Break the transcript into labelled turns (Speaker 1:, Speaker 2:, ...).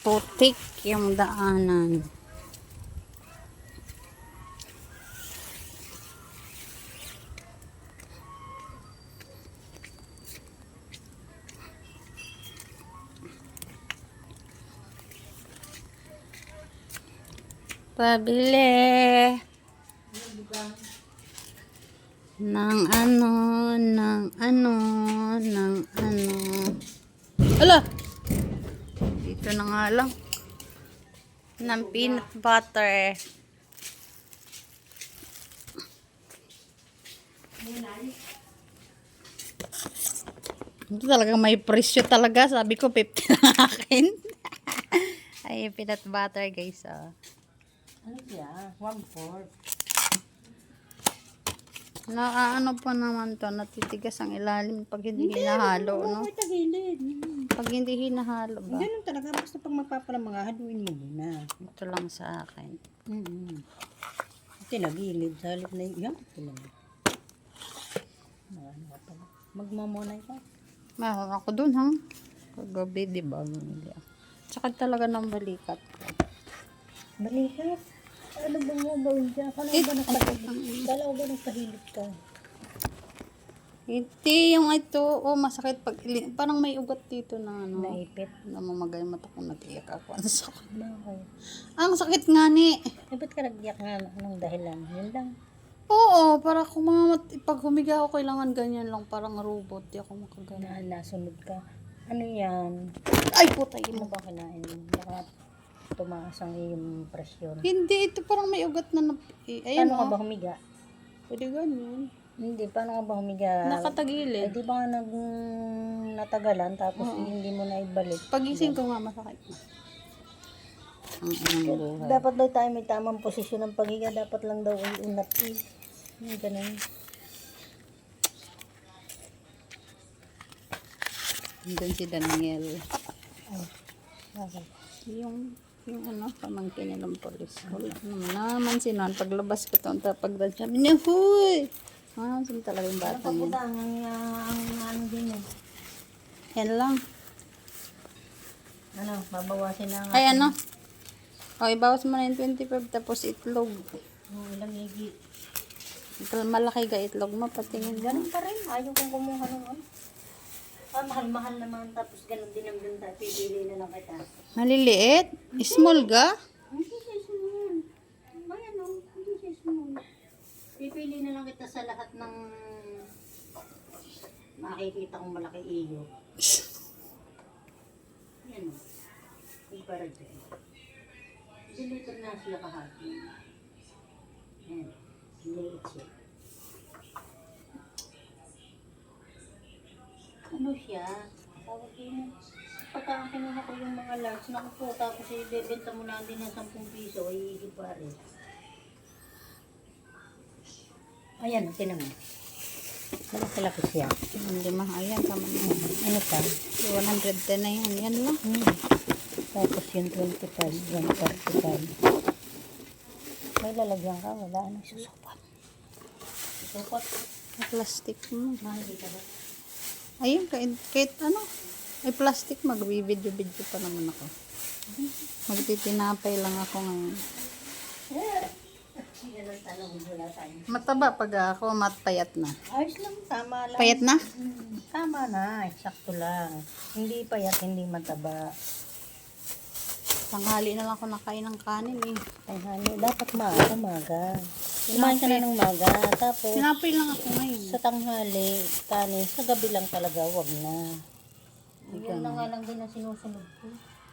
Speaker 1: Putik yung daanan. Pabili ng ano, ng ano, ng ano. Ala! Dito na nga lang. Ng peanut butter. Ito talaga may presyo talaga. Sabi ko 50 na akin. Ay, peanut butter guys. Oh.
Speaker 2: Ano siya? One-fourth.
Speaker 1: Na ano pa naman to, natitigas ang ilalim pag hindi hinahalo, no?
Speaker 2: May tagilid.
Speaker 1: Pag hindi hinahalo ba?
Speaker 2: Ganun talaga. Basta pag magpapalamanga, haluin mo muna.
Speaker 1: Ito lang sa akin.
Speaker 2: Mm-hmm. Tinagilid. Sa halip na yan. Tinagilid. Ano ka pala? Magmamonay ka.
Speaker 1: Meron ako dun, ha? Kagabi, di ba? Tsaka talaga ng balikat.
Speaker 2: Balikat. Ano ba mo ba dyan? Kala ko ba nagpahilip? Kala ko ba nagpahilip ka?
Speaker 1: Hindi, yung ito, oh, masakit pag, parang may ugat dito na, ano,
Speaker 2: Naipit.
Speaker 1: namamagay mata ko, nag-iyak ako. Ang sakit.
Speaker 2: Bakit?
Speaker 1: Ang sakit nga ni.
Speaker 2: Eh, ba't ka nagdiyak nga? Anong dahilan? Yun lang.
Speaker 1: Oo, para kung mga, mat- pag humiga ako, kailangan ganyan lang, parang robot, di ako makagana.
Speaker 2: Na, nasunod ka. Ano yan?
Speaker 1: Ay, putay
Speaker 2: Ano
Speaker 1: mo.
Speaker 2: ba kinain mo? Tumaas ang iyong presyon.
Speaker 1: Hindi, ito parang may ugat na, nap- eh, ayan,
Speaker 2: Paano ka
Speaker 1: oh.
Speaker 2: ba humiga?
Speaker 1: Pwede ganyan.
Speaker 2: Hindi, paano ka ba humiga? Eh,
Speaker 1: Nakatagilid.
Speaker 2: di ba nga nag natagalan tapos hindi mo na ibalik?
Speaker 1: Pagising ko nga, masakit. Ang buhay.
Speaker 2: Dapat daw tayo may tamang posisyon ng paghiga. Dapat lang daw ay unat eh. Yung ganun.
Speaker 1: Doon si Daniel.
Speaker 2: Ay, bakit?
Speaker 1: Yung, yung ano, pamangkin niya ng polis. Wala naman si Nan. Paglabas ko ito, doon siya, niya, huy! Ah, saan talaga yung bata niya.
Speaker 2: Pagkutang ang, ang ano din eh.
Speaker 1: Yan lang.
Speaker 2: Ano, babawasin na nga.
Speaker 1: Ay, ano? O, ibawas mo na yung 25, tapos itlog.
Speaker 2: Oh, ilang higi.
Speaker 1: Malaki ga itlog mo, patingin
Speaker 2: Ganun pa rin. Ayaw kong kumuha ng ano. Ah, mahal-mahal naman. Tapos ganun din ang ganda. Pipili na lang kita.
Speaker 1: Maliliit? Small ga?
Speaker 2: Hindi siya small. Ay, ano? Hindi siya small. Pipili na lang kita sa lahat ng makikita kong malaki iyo. Yan o. Kumpara dyan. Deliver na siya kahapon. Yan. Liit siya. Ano siya? Tawag yun. Pagka ang kinuha ko yung mga large, naku po, tapos ibebenta mo lang din ng 10 piso, ay higit pa rin. Ayan, tinan mo. Malaki-laki siya.
Speaker 1: Hindi ma, ayan, tama na.
Speaker 2: Ano pa?
Speaker 1: 110 na yan, yan lang.
Speaker 2: Hmm. Tapos yung 25, yung 35. May lalagyan ka, wala na. Susupat. Susupat.
Speaker 1: Plastic mo.
Speaker 2: Mahal ka ba?
Speaker 1: Ayun, kahit, kahit ano, may plastic, magbibidyo-video pa naman ako. Magtitinapay lang ako ngayon. Mataba pag ako, matpayat na.
Speaker 2: Ayos lang, tama lang.
Speaker 1: Payat na?
Speaker 2: Hmm, tama na, sakto lang. Hindi payat, hindi mataba.
Speaker 1: Tanghali na lang ako nakain ng kanin eh.
Speaker 2: Honey, dapat maaga, umaga. Kumain ka na ng maga. Tapos,
Speaker 1: Tinapay lang ako ngayon.
Speaker 2: sa tanghali, kanin, sa gabi lang talaga, wag na. Yun na nga lang din ang sinusunod ko.